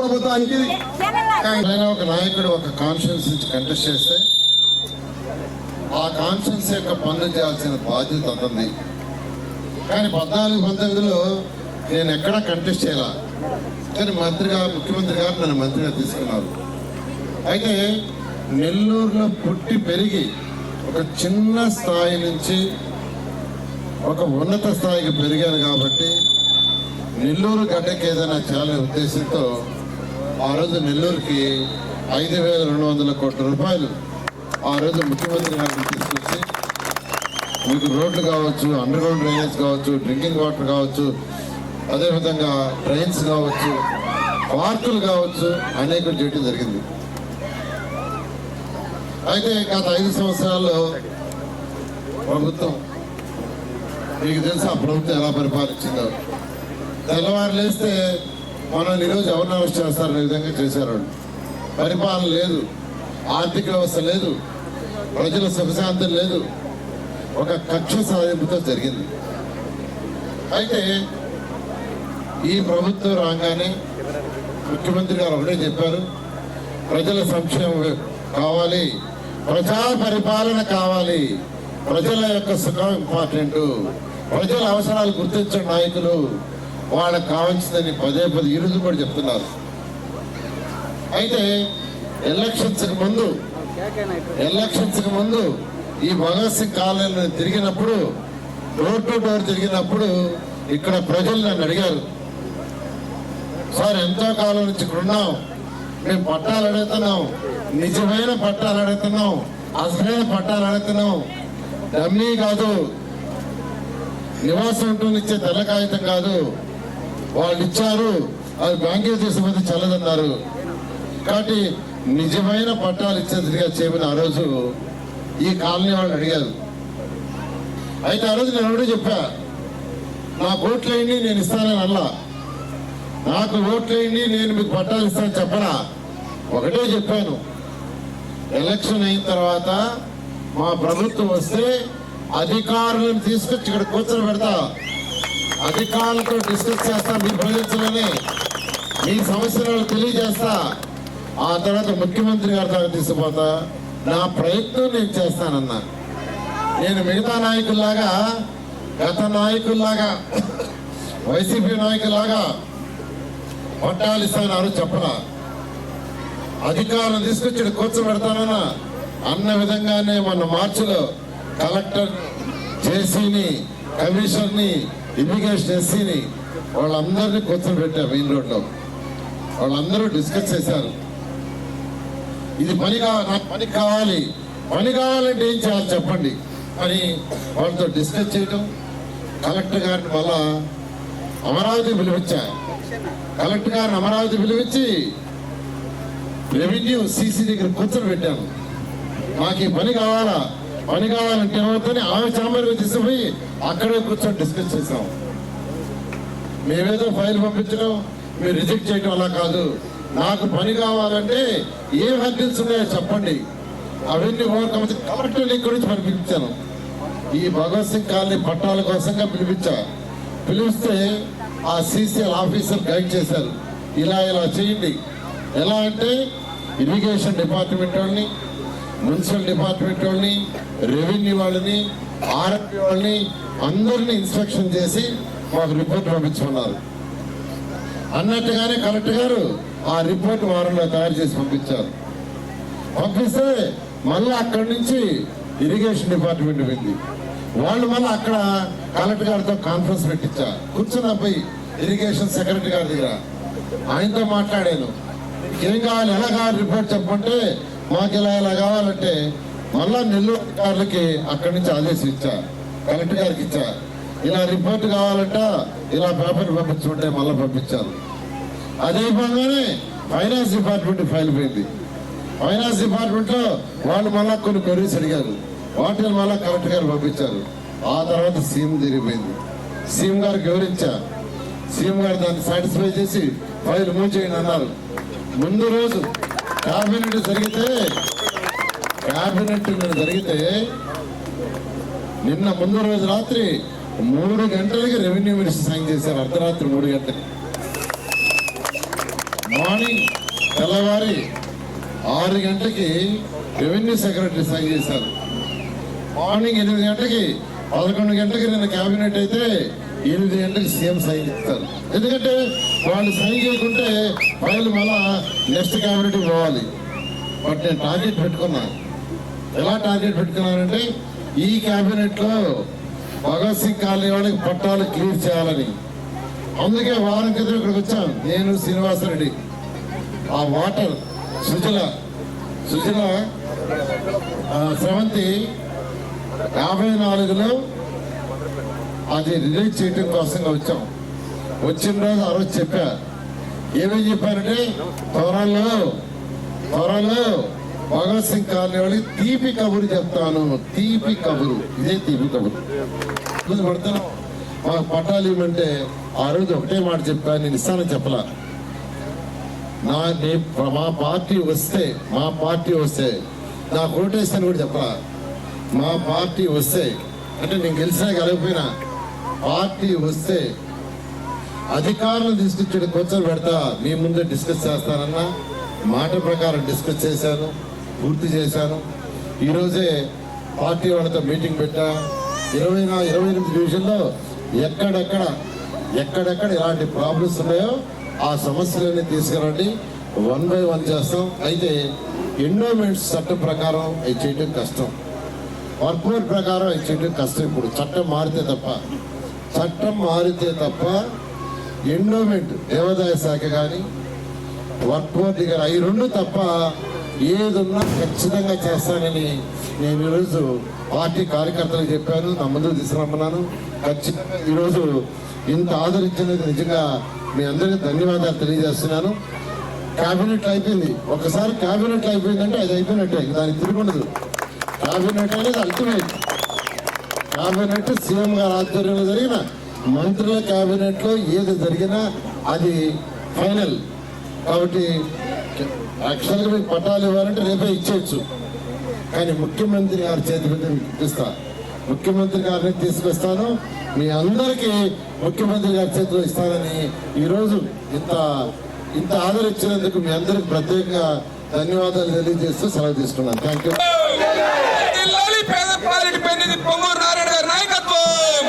ప్రభుత్వానికి. ఎవరైనా ఒక నాయకుడు ఒక కాన్ఫిడెన్స్ నుంచి కంటెస్ట్ చేస్తే ఆ కాన్ఫిడెన్స్ యొక్క పనులు చేయాల్సిన బాధ్యత అతనిది కానీ పద్నాలుగు పంతొమ్మిదిలో నేను ఎక్కడా కంటెస్ట్ చేయాల కానీ మంత్రిగా ముఖ్యమంత్రి గారు నన్ను మంత్రిగా తీసుకున్నారు అయితే నెల్లూరులో పుట్టి పెరిగి ఒక చిన్న స్థాయి నుంచి ఒక ఉన్నత స్థాయికి పెరిగాను కాబట్టి నెల్లూరు గడ్డకి ఏదైనా చాలా ఉద్దేశంతో ఆ రోజు నెల్లూరుకి ఐదు వేల రెండు వందల కోట్ల రూపాయలు ఆ రోజు ముఖ్యమంత్రి గారిని తీసుకొచ్చి మీకు రోడ్లు కావచ్చు అండర్ గ్రౌండ్ డ్రైనేజ్ కావచ్చు డ్రింకింగ్ వాటర్ కావచ్చు అదేవిధంగా ట్రైన్స్ కావచ్చు పార్కులు కావచ్చు అనేక చేయటం జరిగింది. అయితే గత ఐదు సంవత్సరాల్లో ప్రభుత్వం మీకు తెలుసు ఆ ప్రభుత్వం ఎలా పరిపాలించిందో? తెల్లవారు లేస్తే మనల్ని ఈరోజు ఎవరిని అరెస్ట్ చేస్తారనే విధంగా చేశారు పరిపాలన లేదు. ఆర్థిక వ్యవస్థ లేదు. ప్రజల సుఖశాంతం లేదు. ఒక కక్ష సాధింపుతో జరిగింది. అయితే ఈ ప్రభుత్వం రాగానే ముఖ్యమంత్రి గారు ఒకటే చెప్పారు ప్రజల సంక్షేమం కావాలి ప్రజా పరిపాలన కావాలి. ప్రజల యొక్క సుఖం ఇంపార్టెంట్. ప్రజల అవసరాలు గుర్తించిన నాయకులు వాళ్ళకి కావాల్సిందని పదే పదే ఇరుదు కూడా చెప్తున్నారు. అయితే ఎలక్షన్స్ ముందు ఎలక్షన్స్ ముందు ఈ భగత్ సింగ్ కాలనీలో తిరిగినప్పుడు డోర్ టు డోర్ తిరిగినప్పుడు ఇక్కడ ప్రజలు నన్ను అడిగారు. సార్ ఎంతో కాలం నుంచి ఇక్కడ ఉన్నాం. మేము పట్టాలు అడుగుతున్నాం. నిజమైన పట్టాలు అడుగుతున్నాం. అసలైన పట్టాలు అడుగుతున్నాం. డమ్మీ కాదు. నివాసం ఉంటూ ఇచ్చే తెల్ల కాగితం కాదు. వాళ్ళు ఇచ్చారు అది బ్యాంకులు తీసుకుపోతే చల్లదన్నారు. కాబట్టి నిజమైన పట్టాలు ఇచ్చేదిగా చేయమని ఆ రోజు ఈ కాలనీ వాళ్ళు అడిగారు. అయితే ఆ రోజు నేను ఎవడో చెప్పా నా ఓట్లేయండి నేను ఇస్తానని అల్లా నాకు ఓట్లేయండి నేను మీకు పట్టాలు ఇస్తాను చెప్పరా ఒకటే చెప్పాను. ఎలక్షన్ అయిన తర్వాత మా ప్రభుత్వం వస్తే అధికారులను తీసుకొచ్చి ఇక్కడ కూర్చొని పెడతా అధికారులతో డిస్కస్ చేస్తా మీ ప్రజలని మీ సమస్యలను తెలియజేస్తా ఆ తర్వాత ముఖ్యమంత్రి గారి దాకా తీసుకుపోతా. నా ప్రయత్నం నేను చేస్తానన్నా. నేను మిగతా నాయకుల్లాగా గత నాయకుల్లాగా వైసీపీ నాయకుల్లాగా పట్టాలు ఇస్తానన్నారు చెప్పరా అధికారులు తీసుకొచ్చి కూర్చోబెడతానన్నా అన్న విధంగానే మన మార్చిలో కలెక్టర్ జేసీని కమిషనర్ని ఇమ్మిగ్రేషన్ ఎస్సీని వాళ్ళందరినీ కూర్చోబెట్టా మెయిన్ రోడ్లో. వాళ్ళందరూ డిస్కస్ చేశారు. ఇది పని కావాలి పని కావాలి. పని కావాలంటే ఏం చేయాలి చెప్పండి. అని వాళ్ళతో డిస్కస్ చేయటం కలెక్టర్ గారిని వల్ల అమరావతి పిలిపించా. కలెక్టర్ గారిని అమరావతి పిలిపించి రెవెన్యూ సీసీ దగ్గర కూర్చొని పెట్టాను. మాకు ఈ పని కావాలా? పని కావాలంటే ఏమవుతుంది? ఆమె చాంబర్కి తీసుకుపోయి అక్కడే కూర్చొని డిస్కస్ చేసాం మేమేదో ఫైల్ పంపించడం మీరు రిజెక్ట్ చేయడం అలా కాదు. నాకు పని కావాలంటే ఏ హర్డిల్స్ ఉన్నాయో చెప్పండి. అవన్నీ ఓవర్కమ్ కలెక్టర్ ఇక్కడి గురించి పంపించాను. ఈ భగత్ సింగ్ కాలనీ పట్టాల కోసంగా పిలిపించా. పిలిస్తే ఆ సీసీఎల్ ఆఫీసర్ గైడ్ చేశారు. ఇలా ఇలా చేయండి. ఎలా అంటే ఇరిగేషన్ డిపార్ట్మెంట్ వాళ్ళని మున్సిపల్ డిపార్ట్మెంట్ వాళ్ళని రెవెన్యూ వాళ్ళని ఆర్ఎంపీ వాళ్ళని అందరినీ ఇన్స్పెక్షన్ చేసి మాకు రిపోర్ట్ పంపించుకున్నారు. అన్నట్టుగానే కలెక్టర్ గారు ఆ రిపోర్ట్ వారంలో తయారు చేసి పంపించారు. పంపిస్తే మళ్ళీ అక్కడి నుంచి ఇరిగేషన్ డిపార్ట్మెంట్ వెళ్ళి వాళ్ళు మళ్ళీ అక్కడ కలెక్టర్ గారితో కాన్ఫరెన్స్ పెట్టించారు. కూర్చున్న పోయి ఇరిగేషన్ సెక్రటరీ గారి దగ్గర. ఆయనతో మాట్లాడాను. ఏం కావాలి ఎలా కావాలి రిపోర్ట్ చెప్పంటే మాకు ఇలా ఇలా కావాలంటే మళ్ళా నెల్లూరు అధికారులకి అక్కడి నుంచి ఆదేశం ఇచ్చా కలెక్టర్ గారికి ఇచ్చా. ఇలా రిపోర్ట్ కావాలంట ఇలా పేపర్ పంపించుకుంటే మళ్ళీ పంపించారు. అదే విధంగానే ఫైనాన్స్ డిపార్ట్మెంట్ ఫైల్ పోయింది. ఫైనాన్స్ డిపార్ట్మెంట్లో వాళ్ళు మళ్ళా కొన్ని క్వరీస్ అడిగారు. వాటిని మళ్ళా కలెక్టర్ గారు పంపించారు. ఆ తర్వాత సీఎం తిరిగిపోయింది సీఎం గారికి వివరించా. సీఎం గారు దాన్ని సాటిస్ఫై చేసి ఫైల్ మూవ్ చేయండి అన్నారు. ముందు రోజు క్యాబినెట్ జరిగితే క్యాబినెట్ జరిగితే నిన్న ముందు రోజు రాత్రి మూడు గంటలకి రెవెన్యూ మినిస్టర్ సైన్ చేశారు. అర్ధరాత్రి మూడు గంటలకి. మార్నింగ్ తెల్లవారి ఆరు గంటలకి రెవెన్యూ సెక్రటరీ సైన్ చేశారు. మార్నింగ్ ఎనిమిది గంటలకి పదకొండు గంటలకి నిన్న క్యాబినెట్ అయితే ఎనిమిది ఏళ్ళకి సీఎం సైన్ ఇస్తారు. ఎందుకంటే వాళ్ళు సైన్ చేయకుంటే వాళ్ళు మళ్ళా నెక్స్ట్ క్యాబినెట్ పోవాలి. బట్ నేను టార్గెట్ పెట్టుకున్నాను ఎలా టార్గెట్ పెట్టుకున్నానంటే ఈ క్యాబినెట్లో భగత్ సింగ్ కాలనీ వాళ్ళకి పట్టాలు క్లియర్ చేయాలని. అందుకే వారం క్రితం ఇక్కడికి వచ్చాను నేను శ్రీనివాసరెడ్డి ఆ వాటర్ సుజల సుజల శ్రవంతి స్రవంతి యాభై నాలుగులో అది రిలీజ్ చేయడం కోసంగా వచ్చాం. వచ్చిన రోజు ఆ రోజు చెప్పా. ఏమేమి చెప్పారంటే త్వరలో త్వరలో భగత్ సింగ్ కాలనీ తీపి కబురు చెప్తాను. తీపి కబురు. ఇదే తీపి కబురు. ఇబ్బంది పడుతున్నాం మాకు పట్టాలు ఇవ్వమంటే ఆ రోజు ఒకటే మాట చెప్పాను నేను ఇస్తానని చెప్పలా. నా నే- మా పార్టీ వస్తే మా పార్టీ వస్తే నా ఓటేస్తాను కూడా చెప్పలా. మా పార్టీ వస్తే అంటే నేను గెలిచినా గెలకపోయినా పార్టీ వస్తే అధికారులు తీసుకొచ్చి కూర్చొని పెడతా మీ ముందే డిస్కస్ చేస్తానన్నా మాట ప్రకారం డిస్కస్ చేశాను పూర్తి చేశాను. ఈరోజే పార్టీ వాళ్ళతో మీటింగ్ పెట్టా. ఇరవై నా ఇరవై ఎనిమిది డివిజన్లో ఎక్కడెక్కడ ఎక్కడెక్కడ ఎలాంటి ప్రాబ్లమ్స్ ఉన్నాయో ఆ సమస్యలన్నీ తీసుకురండి. వన్ బై వన్ చేస్తాం. అయితే ఎండోమెంట్స్ చట్టం ప్రకారం అవి చేయడం కష్టం. వర్క్ ప్రకారం అవి చేయడం కష్టం ఇప్పుడు. చట్టం మారితే తప్ప. చట్టం మారితే తప్ప ఎండోమెంట్ దేవాదాయ శాఖ కానీ వర్క్ బోర్డు కానీ ఈ రెండు తప్ప ఏదున్నా ఖచ్చితంగా చేస్తానని నేను ఈరోజు పార్టీ కార్యకర్తలకు చెప్పాను. నా ముందు తీసుకురమ్మన్నాను. ఖచ్చితంగా ఈరోజు ఇంత ఆదరించినందుకు నిజంగా మీ అందరికీ ధన్యవాదాలు తెలియజేస్తున్నాను. క్యాబినెట్ అయిపోయింది. ఒకసారి క్యాబినెట్ అయిపోయిందంటే అది అయిపోయినట్టే. దానికి తిరుగుండదు. క్యాబినెట్ అనేది అల్టిమేట్ క్యాబినెట్ సీఎం గారి ఆధ్వర్యంలో జరిగిన మంత్రుల క్యాబినెట్లో ఏది జరిగినా అది ఫైనల్. కాబట్టి యాక్చువల్గా మీకు పట్టాలు ఇవ్వాలంటే రేపే ఇచ్చేయచ్చు. కానీ ముఖ్యమంత్రి గారి చేతి మీద ఇప్పిస్తా ముఖ్యమంత్రి గారిని తీసుకొస్తాను. మీ అందరికీ ముఖ్యమంత్రి గారి చేతిలో ఇస్తానని ఈరోజు ఇంత ఇంత ఆదరించినందుకు మీ అందరికి ప్రత్యేకంగా ధన్యవాదాలు తెలియజేస్తూ సెలవు తీసుకున్నాను. థ్యాంక్ యూ అప్పారెడ్డి పెన్నిది పొంగూరు నారాయణ గారి నాయకత్వం.